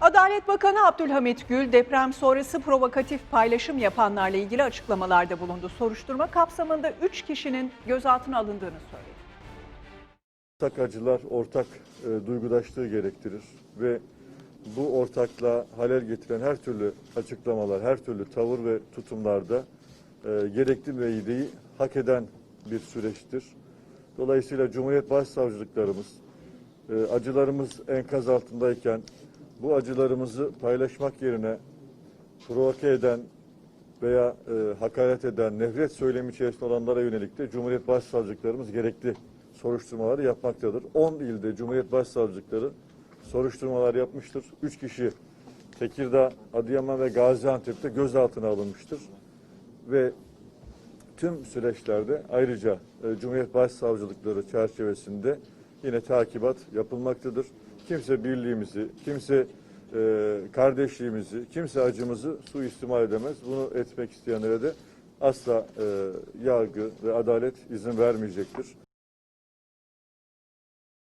Adalet Bakanı Abdülhamit Gül deprem sonrası provokatif paylaşım yapanlarla ilgili açıklamalarda bulundu. Soruşturma kapsamında 3 kişinin gözaltına alındığını söyledi. Ortak acılar ortak e, duygudaşlığı gerektirir ve bu ortakla halel getiren her türlü açıklamalar, her türlü tavır ve tutumlarda e, gerekli ve iyiliği hak eden bir süreçtir. Dolayısıyla Cumhuriyet Başsavcılıklarımız e, acılarımız enkaz altındayken bu acılarımızı paylaşmak yerine provoke eden veya e, hakaret eden, nefret söylemi içerisinde olanlara yönelik de Cumhuriyet Başsavcılıklarımız gerekli soruşturmaları yapmaktadır. 10 ilde Cumhuriyet Başsavcılıkları soruşturmalar yapmıştır. 3 kişi Tekirdağ, Adıyaman ve Gaziantep'te gözaltına alınmıştır. Ve tüm süreçlerde ayrıca e, Cumhuriyet Başsavcılıkları çerçevesinde yine takibat yapılmaktadır. Kimse birliğimizi, kimse e, kardeşliğimizi, kimse acımızı suistimal edemez. Bunu etmek isteyenlere de asla e, yargı ve adalet izin vermeyecektir.